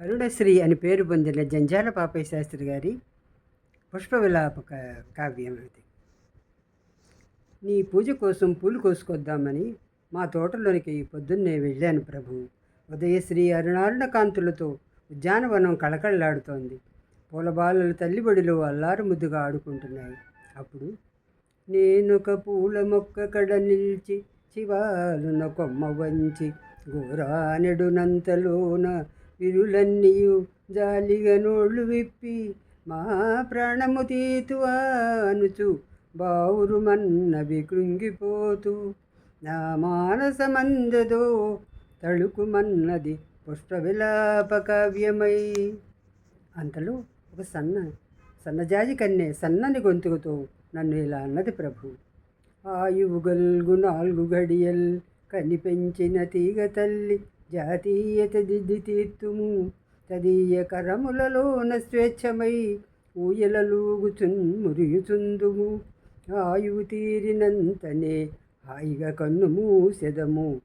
అరుణశ్రీ అని పేరు పొందిన జంజాల పాపయ్య శాస్త్రి గారి పుష్ప విలాప కావ్యం అది నీ పూజ కోసం పూలు కోసుకొద్దామని మా తోటలోనికి పొద్దున్నే వెళ్ళాను ప్రభు. ఉదయశ్రీ అరుణారుణ కాంతులతో ఉద్యానవనం కళకళలాడుతోంది. పూలబాలలు తల్లిబడిలో అల్లారు ముద్దుగా ఆడుకుంటున్నాయి. అప్పుడు నేనొక పూల మొక్క కడ నిలిచి చివాలున కొమ్మ వంచి గోరానెడునంతలోన విరులన్నీయు జాలిగా నోళ్ళు విప్పి మా ప్రాణము తీతువా అనుచు బావురు మన్నవి కృంగిపోతూ నా మానసమందదో తళుకుమన్నది పుష్ప విలాప కావ్యమై అంతలో ఒక సన్న సన్నజాజి కన్నే సన్నని గొంతుకుతో నన్ను ఇలా అన్నది ప్రభు ఆయువు గల్గు నాలుగు గడియల్ కనిపెంచిన తీగ తల్లి జాతీయత దిద్ది తీర్తుము తదీయ కరములలోన స్వేచ్ఛమై ఊయలలూగుచున్ మురియుచుందుము. ఆయువు తీరినంతనే హాయిగా కన్ను మూసెదము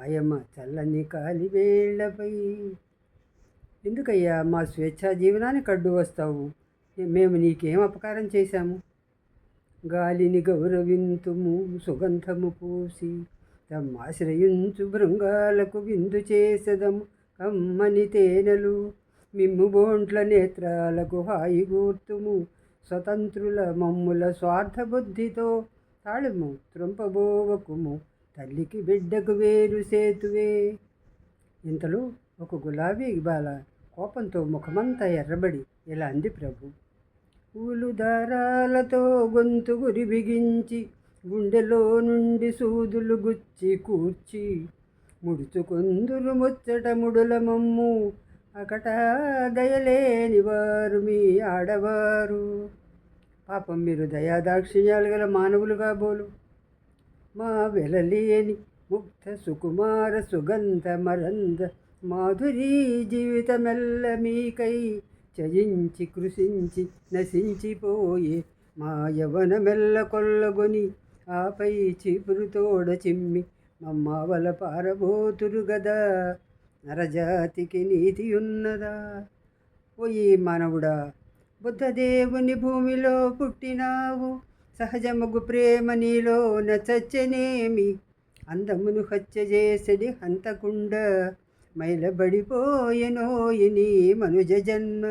ఆయమ్మ చల్లని కాలివేళ్ళపై ఎందుకయ్యా మా స్వేచ్ఛా జీవనానికి అడ్డు వస్తావు? మేము నీకేం అపకారం చేశాము? గాలిని గౌరవింతుము సుగంధము పూసి. తమ్మాశ్రయించు భృంగాలకు విందు చేసదము కమ్మని తేనెలు. మిమ్ము బోంట్ల నేత్రాలకు హాయి గుర్తుము. స్వతంత్రుల మమ్ముల స్వార్థ బుద్ధితో తాళము త్రుంపబోవకుము. తల్లికి బిడ్డకు వేరు సేతువే. ఇంతలో ఒక గులాబీ బాల కోపంతో ముఖమంతా ఎర్రబడి ఇలా అంది ప్రభు? పూలు దారాలతో గొంతు గురి బిగించి గుండెలో నుండి సూదులు గుచ్చి కూర్చి ముడుచుకొందురు ముచ్చట ముడుల మమ్ము అకట దయలేని వారు మీ ఆడవారు. పాపం మీరు దయాదాక్షిణ్యాలు గల మానవులుగా బోలు మా వెలలేని ముక్త సుకుమార సుగంధ మరంద మాధురీ జీవితమెల్ల మీకై చయించి కృషించి నశించిపోయే మా యవనమెల్ల కొల్లగొని ఆపై చీపురుతోడ చిమ్మి మమ్మావల పారబోతురు గదా. నరజాతికి నీతి ఉన్నదా ఓయి మానవుడా బుద్ధదేవుని భూమిలో పుట్టినావు. సహజముగు ప్రేమ నీలో నచ్చనేమి అందమును హత్య చేసడి హంతకుండ మైలబడిపోయెనోయి నీ మనుజ జన్మ.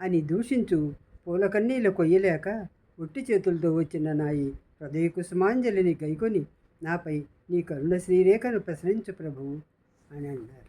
అని దూషించు పూల కన్నీళ్ళు కొయ్యలేక ఒట్టి చేతులతో వచ్చిన నాయి. హృదయ కుసుమాంజలిని గైకొని నాపై నీ కరుణ శ్రీరేఖను ప్రసరించు ప్రభువు అని అన్నారు